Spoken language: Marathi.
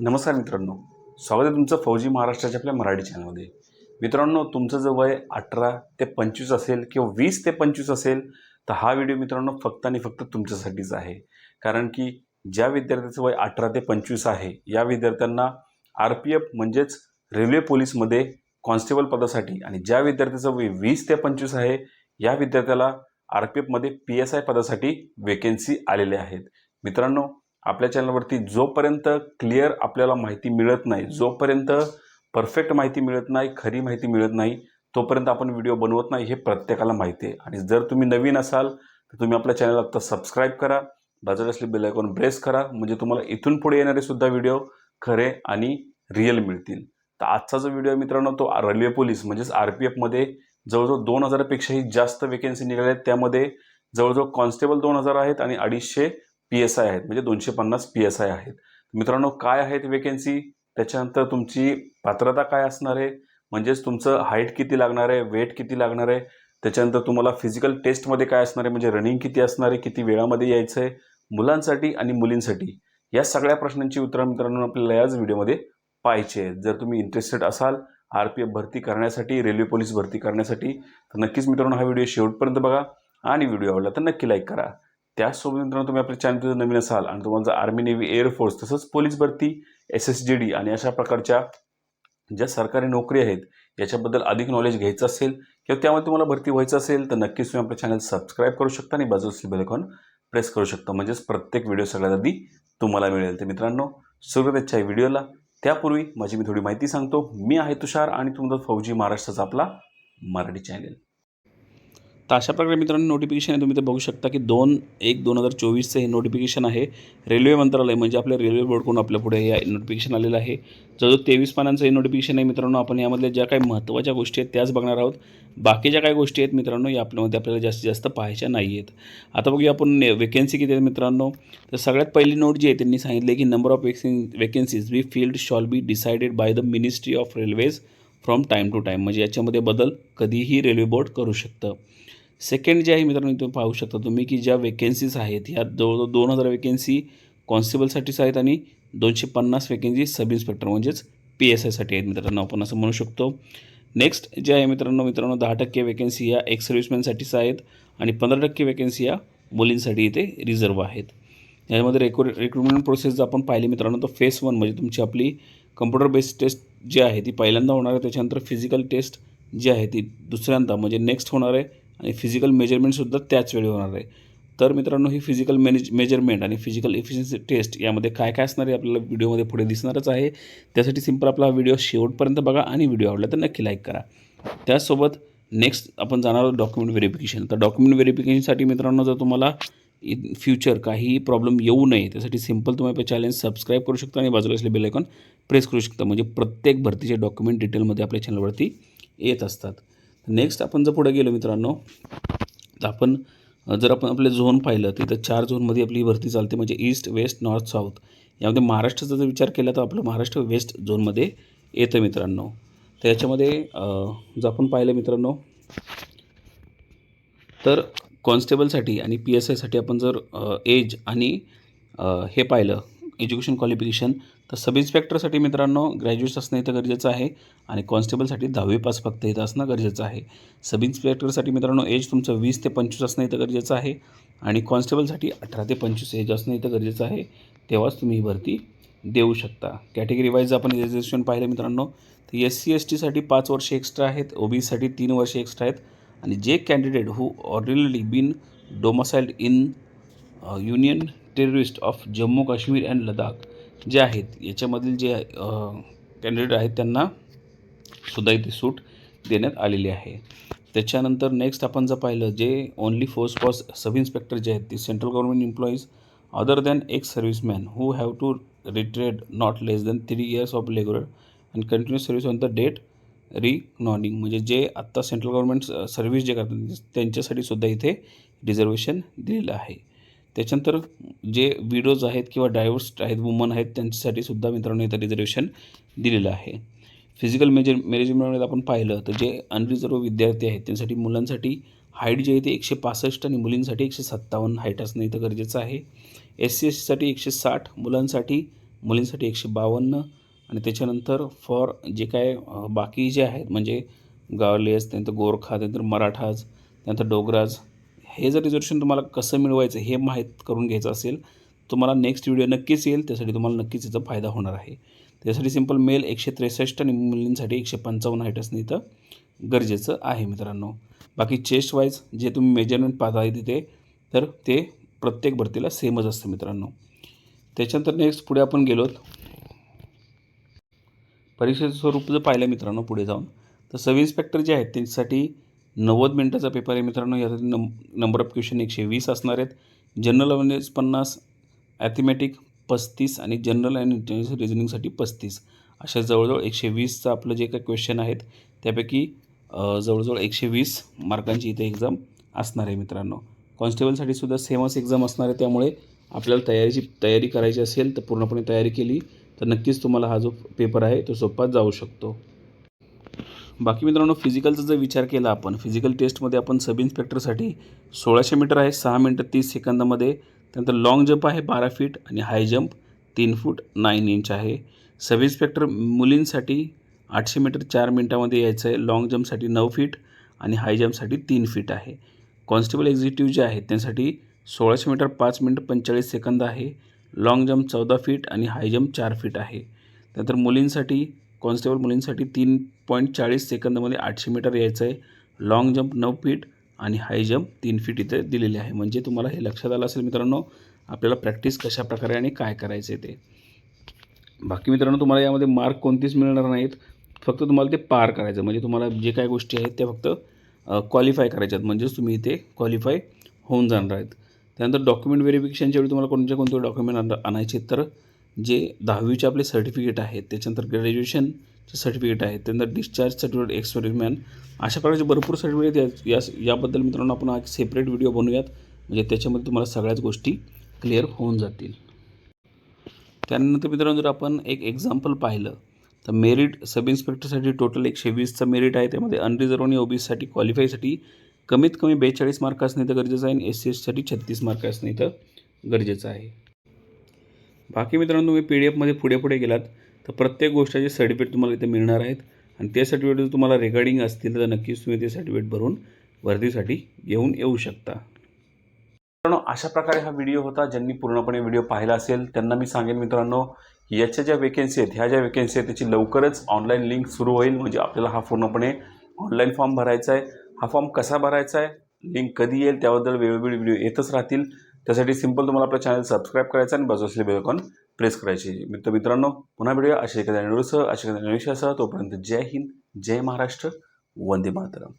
नमस्कार मित्रांनो. स्वागत आहे तुमचं फौजी महाराष्ट्राच्या आपल्या मराठी चॅनलमध्ये मित्रांनो तुमचं जर वय अठरा ते पंचवीस असेल किंवा वीस ते पंचवीस असेल तर हा व्हिडिओ मित्रांनो फक्त आणि फक्त तुमच्यासाठीच आहे. कारण की ज्या विद्यार्थ्याचं वय अठरा ते पंचवीस आहे या विद्यार्थ्यांना आर पी एफ म्हणजेच रेल्वे पोलीसमध्ये कॉन्स्टेबल पदासाठी आणि ज्या विद्यार्थ्याचं वय वीस ते पंचवीस आहे या विद्यार्थ्याला आर पी एफमध्ये पी एस आय पदासाठी वेकेन्सी आलेल्या आहेत. मित्रांनो आपल्या चॅनलवरती जोपर्यंत क्लिअर आपल्याला माहिती मिळत नाही जोपर्यंत परफेक्ट माहिती मिळत नाही खरी माहिती मिळत नाही तोपर्यंत आपण व्हिडिओ बनवत नाही हे प्रत्येकाला माहिती आहे. आणि जर तुम्ही नवीन असाल तर तुम्ही आपल्या चॅनल आत्ता सबस्क्राईब करा बाजूला असले बेल आयकॉन प्रेस करा म्हणजे तुम्हाला इथून पुढे येणारे सुद्धा व्हिडिओ खरे आणि रिअल मिळतील. तर आजचा जो व्हिडिओ मित्रांनो तो रेल्वे पोलीस म्हणजेच आर पी एफमध्ये जवळजवळ दोन हजारापेक्षाही जास्त वेकेन्सी निघाल्या आहेत. त्यामध्ये जवळजवळ कॉन्स्टेबल दोन हजार आहेत आणि अडीचशे पी एस आय आहेत म्हणजे दोनशे पन्नास पी एस आय आहेत. मित्रांनो काय आहेत वेकेन्सी त्याच्यानंतर तुमची पात्रता काय असणार आहे? म्हणजेच तुमचं हाईट किती लागणार आहे? वेट किती लागणार आहे? त्याच्यानंतर तुम्हाला फिजिकल टेस्टमध्ये काय असणार आहे? म्हणजे रनिंग किती असणार आहे? किती वेळामध्ये यायचं आहे? मुलांसाठी आणि मुलींसाठी. या सगळ्या प्रश्नांची उत्तरं मित्रांनो आपल्याला याच व्हिडिओमध्ये पाहायचे आहेत. जर तुम्ही इंटरेस्टेड असाल आर पी एफ भरती करण्यासाठी रेल्वे पोलीस भरती करण्यासाठी तर नक्कीच मित्रांनो हा व्हिडिओ शेवटपर्यंत बघा आणि व्हिडिओ आवडला तर नक्की लाईक करा. त्याचसोबत मित्रांनो तुम्ही आपल्या चॅनल नवीन असाल आणि तुम्हाला जर आर्मी नेव्ही एअरफोर्स तसंच पोलीस भरती एस एस जी डी आणि अशा प्रकारच्या ज्या सरकारी नोकरी आहेत याच्याबद्दल अधिक नॉलेज घ्यायचं असेल किंवा त्यामध्ये तुम्हाला भरती व्हायचं असेल तर नक्कीच तुम्ही आपलं चॅनल सबस्क्राईब करू शकता आणि बाजूची बेलकॉन प्रेस करू शकता. म्हणजेच प्रत्येक व्हिडिओ सगळ्यात आधी तुम्हाला मिळेल. तर मित्रांनो सुरुवातीच्या व्हिडिओला त्यापूर्वी माझी मी थोडी माहिती सांगतो. मी आहे तुषार आणि तुमचा फौजी महाराष्ट्राचा आपला मराठी चॅनल तर अशा प्रकारे मित्रांनो नोटिफिकेशन आहे तुम्ही ते बघू शकता की दोन एक दोन हजार चोवीसचं हे नोटिफिकेशन आहे. रेल्वे मंत्रालय म्हणजे आपल्या रेल्वे बोर्डकडून आपल्या पुढे हे नोटिफिकेशन आलेलं आहे. जवळजवळ तेवीस पानांचं हे नोटिफिकेशन आहे मित्रांनो आपण यामधल्या ज्या काही महत्त्वाच्या गोष्टी आहेत त्याच बघणार आहोत. बाकीच्या काही गोष्टी आहेत मित्रांनो या आपल्यामध्ये आपल्याला जास्तीत जास्त पाहायच्या नाही आहेत. आता बघूया आपण वेकेन्सी किती आहेत मित्रांनो. तर सगळ्यात पहिली नोट जी आहे त्यांनी सांगितले की number of वेकेन vacancies we field shall be decided by the ministry of railways from time to time म्हणजे याच्यामध्ये बदल कधीही रेल्वे बोर्ड करू शकतं. सेकंड जे आहे मित्रांनो तुम्ही पाहू शकता तुम्ही की ज्या वेकेन्सीज आहेत ह्या जवळजवळ दोन हजार वेकेन्सी कॉन्स्टेबलसाठीच आहेत आणि दोनशे पन्नास वेकेन्सी सब इन्स्पेक्टर म्हणजेच पी एस आयसाठी आहेत मित्रांनो. आपण असं म्हणू शकतो. नेक्स्ट जे आहे मित्रांनो मित्रांनो दहा टक्के वेकेन्सी या एक्स सर्व्हिसमॅनसाठीच आहेत आणि पंधरा टक्के वेकेन्सी या मुलींसाठी इथे रिझर्व आहेत. यामध्ये रेक्रू रिक्रुटमेंट प्रोसेस जर आपण पाहिली मित्रांनो तर फेस वन म्हणजे तुमची आपली कम्प्युटर बेस्ड टेस्ट जी आहे ती पहिल्यांदा होणार आहे. त्याच्यानंतर फिजिकल टेस्ट जी आहे ती दुसऱ्यांदा म्हणजे नेक्स्ट होणार आहे आणि फिजिकल मेजरमेंटसुद्धा त्याच वेळी होणार आहे. तर मित्रांनो ही फिजिकल मेनेज मेजरमेंट आणि फिजिकल इफिशियन्सी टेस्ट यामध्ये काय काय असणार आहे आपल्याला व्हिडिओमध्ये पुढे दिसणारच आहे. त्यासाठी सिंपल आपला व्हिडिओ शेवटपर्यंत बघा आणि व्हिडिओ आवडला तर नक्की लाईक करा. त्याचसोबत नेक्स्ट आपण जाणार आहोत डॉक्युमेंट व्हेरिफिकेशन तर डॉक्युमेंट व्हेरिफिकेशनसाठी मित्रांनो जर तुम्हाला इन फ्युचर काही प्रॉब्लेम येऊ नये. त्यासाठी सिंपल तुम्ही आपल्या चॅनल सबस्क्राईब करू शकता आणि बाजूला असले बेलायकॉन प्रेस करू शकता. म्हणजे प्रत्येक भरतीचे डॉक्युमेंट डिटेलमध्ये आपल्या चॅनलवरती येत असतात. नेक्स्ट आपण जर पुढे गेलो मित्रांनो तर आपण जर आपण आपले झोन पाहिलं तर इथं चार झोनमध्ये आपली भरती चालते. म्हणजे ईस्ट वेस्ट नॉर्थ साऊथ यामध्ये महाराष्ट्राचा जर विचार केला तर आपलं महाराष्ट्र वेस्ट झोनमध्ये येतं मित्रांनो. तर याच्यामध्ये जर आपण पाहिलं मित्रांनो तर कॉन्स्टेबलसाठी आणि पी एस आयसाठी आपण जर एज आणि हे पाहिलं एज्युकेशन क्वालिफिकेशन तर सब इन्स्पेक्टरसाठी मित्रांनो ग्रॅज्युएट असणं इथं गरजेचं आहे आणि कॉन्स्टेबलसाठी दहावी पास फक्त इथं असणं गरजेचं आहे. सब इन्स्पेक्टरसाठी मित्रांनो एज तुमचं वीस ते पंचवीस असणं इथं गरजेचं आहे आणि कॉन्स्टेबलसाठी अठरा ते पंचवीस एज असणं इथं गरजेचं आहे तेव्हाच तुम्ही ही भरती देऊ शकता. कॅटेगरी वाईज आपण रिझर्वेशन पाहिलं मित्रांनो तर एस सी एस टीसाठी पाच वर्ष एक्स्ट्रा आहेत ओ बीसाठी तीन वर्ष एक्स्ट्रा आहेत आणि जे candidate who ordinarily been domiciled in union territory of Jammu Kashmir and Ladakh जे आहेत याच्यामधील जे uh, कॅन्डिडेट आहेत त्यांना सुद्धा इथे सूट देण्यात आलेली आहे. त्याच्यानंतर नेक्स्ट आपण जर पाहिलं जे only force force sub inspector जे आहेत ते central government employees other than ex servicemen who have to rendered not less than three years of regular and continuous service on the date reckoning म्हणजे जे आत्ता सेंट्रल गव्हर्नमेंट सर्व्हिस जे करतात त्यांच्यासाठी सुद्धा इथे रिझर्वेशन दिलेलं आहे. त्याच्यानंतर जे विडोज आहेत किंवा डायव्हर्स आहेत वुमन आहेत त्यांच्यासाठी सुद्धा मित्रांनो इथं रिझर्वेशन दिलेलं आहे. फिजिकल मेजर मॅनेजमेंटमध्ये आपण पाहिलं तर जे अनरिझर्व विद्यार्थी आहेत त्यांसाठी मुलांसाठी हाईट जे आहे ते एकशे पासष्ट आणि मुलींसाठी एकशे सत्तावन्न हाईट असणं इथं गरजेचं आहे. एस सी एस सीसाठी एकशे साठ मुलांसाठी मुलींसाठी एकशे बावन्न आणि त्याच्यानंतर फॉर जे काय बाकी जे आहेत म्हणजे गावलेज त्यानंतर गोरखा त्यानंतर मराठाज त्यानंतर डोगराज हे जर रिझर्वेशन तुम्हाला कसं मिळवायचं हे माहीत करून घ्यायचं असेल तुम्हाला नेक्स्ट व्हिडिओ नक्कीच येईल त्यासाठी तुम्हाला नक्कीच याचा फायदा होणार आहे. त्यासाठी सिंपल मेल एकशे त्रेसष्ट आणि मुलींसाठी एकशे पंचावन्न हाईट असणं इथं गरजेचं आहे मित्रांनो. बाकी चेस्ट वाईज जे तुम्ही मेजरमेंट पाहताय आहे तिथे तर ते प्रत्येक भरतीला सेमच असतं मित्रांनो. त्याच्यानंतर नेक्स्ट पुढे आपण गेलोत. परीक्षेचं स्वरूप जर पाहिलं मित्रांनो पुढे जाऊन तर सब इन्स्पेक्टर जे आहेत त्यांच्यासाठी नव्वद मिनटाचा पेपर आहे मित्रांनो. यासाठी नंब नंबर ऑफ क्वेश्चन एकशे वीस असणार आहेत. जनरल अवेअरनेस पन्नास ॲथमॅटिक पस्तीस आणि जनरल अँड इंटेलिजन्स रिझनिंगसाठी पस्तीस. अशा जवळजवळ एकशे वीसचं आपलं जे काही क्वेश्चन आहेत त्यापैकी जवळजवळ एकशे वीस मार्कांची इथे एक्झाम असणार आहे मित्रांनो. कॉन्स्टेबलसाठी सुद्धा सेमच एक्झाम असणार आहे. त्यामुळे आपल्याला तयारीची तयारी करायची असेल तर पूर्णपणे तयारी केली. तर नक्कीच तुम्हाला हा जो पेपर आहे तो सोपा जाऊ शकतो. बाकी मित्रांनो फिजिकलचा जर विचार केला आपण फिजिकल टेस्टमध्ये आपण सब इन्स्पेक्टरसाठी सोळाशे मीटर आहे सहा मिनटं तीस सेकंदामध्ये. त्यानंतर लाँग जंप आहे बारा फीट आणि हाय जंप तीन फूट नाईन इंच आहे. सब इन्स्पेक्टर मुलींसाठी आठशे मीटर चार मिनटामध्ये यायचं आहे. लाँग जंपसाठी नऊ फीट आणि हाय जंपसाठी तीन फीट आहे. कॉन्स्टेबल एक्झिक्युटिव्ह जे आहेत त्यांसाठी सोळाशे मीटर पाच मिनटं पंचेचाळीस सेकंद आहे. लाँग जंप चौदा फीट आणि हाय जंप चार फीट आहे. त्यानंतर मुलींसाठी कॉन्स्टेबल मुलींसाठी तीन पॉईंट चाळीस सेकंदमध्ये आठशे मीटर यायचं आहे. लाँग जंप नऊ फीट आणि हाय जंप तीन फीट इथे दिलेले आहे. म्हणजे तुम्हाला हे लक्षात आलं असेल मित्रांनो आपल्याला प्रॅक्टिस कशा प्रकारे आणि काय करायचं आहे ते. बाकी मित्रांनो तुम्हाला यामध्ये मार्क कोणतीच मिळणार नाहीत. फक्त तुम्हाला ते पार करायचं म्हणजे तुम्हाला जे काय गोष्टी आहेत त्या फक्त क्वालिफाय करायच्यात. म्हणजेच तुम्ही इथे क्वालिफाय होऊन जाणार आहेत. त्यानंतर डॉक्युमेंट व्हेरिफिकेशनच्या वेळी तुम्हाला कोणते कोणते डॉक्युमेंट आण आणायचे तर जे दहावीचे आपले सर्टिफिकेट आहेत त्याच्यानंतर ग्रॅज्युएशनचे सर्टिफिकेट आहेत त्यानंतर डिस्चार्ज सर्टिफिकेट एक्सपेरिमेंट अशा प्रकारचे भरपूर सर्टिफिकेट या याबद्दल मित्रांनो आपण एक सेपरेट व्हिडिओ बनवूयात. म्हणजे त्याच्यामध्ये तुम्हाला सगळ्याच गोष्टी क्लिअर होऊन जातील. त्यानंतर मित्रांनो जर आपण एक एक्झाम्पल पाहिलं तर मेरिट सब इन्स्पेक्टरसाठी टोटल एकशे वीसचं मेरिट आहे. त्यामध्ये अनरिझर्व आणि ओबीसीसाठी क्वालिफायसाठी कमीत कमी बेचाळीस मार्क असणे तर गरजेचं आहे आणि एस सी एससाठी छत्तीस मार्क असणे इथं गरजेचं आहे. बाकी मित्रांनो तुम्ही पी डी एफमध्ये पुढे पुढे गेलात तर प्रत्येक गोष्टीचे सर्टिफिकेट तुम्हाला इथे मिळणार आहेत आणि ते सर्टिफिकेट जर तुम्हाला रेकॉर्डिंग असतील तर नक्कीच तुम्ही ते सर्टिफिकेट भरून वर्दीसाठी घेऊन येऊ शकता. मित्रांनो अशा प्रकारे हा व्हिडिओ होता. ज्यांनी पूर्णपणे व्हिडिओ पाहिला असेल त्यांना मी सांगेन मित्रांनो याच्या ज्या वेकेन्सी आहेत ह्या ज्या वेकेन्सी आहेत त्याची लवकरच ऑनलाईन लिंक सुरू होईल. म्हणजे आपल्याला हा पूर्णपणे ऑनलाईन फॉर्म भरायचा आहे. हा फॉर्म कसा भरायचा आहे? लिंक कधी येईल? त्याबद्दल वेळोवेळी व्हिडिओ येतच राहतील. त्यासाठी सिंपल तुम्हाला आपलं चॅनल सबस्क्राईब करायचं आणि बाजू असलेले बेलकॉन प्रेस करायची. मित्र मित्रांनो पुन्हा भेटूया अशा एखाद्या निवडूसह अशा एखाद्या निवेशासह तोपर्यंत जय हिंद जय महाराष्ट्र वंदे मातरम.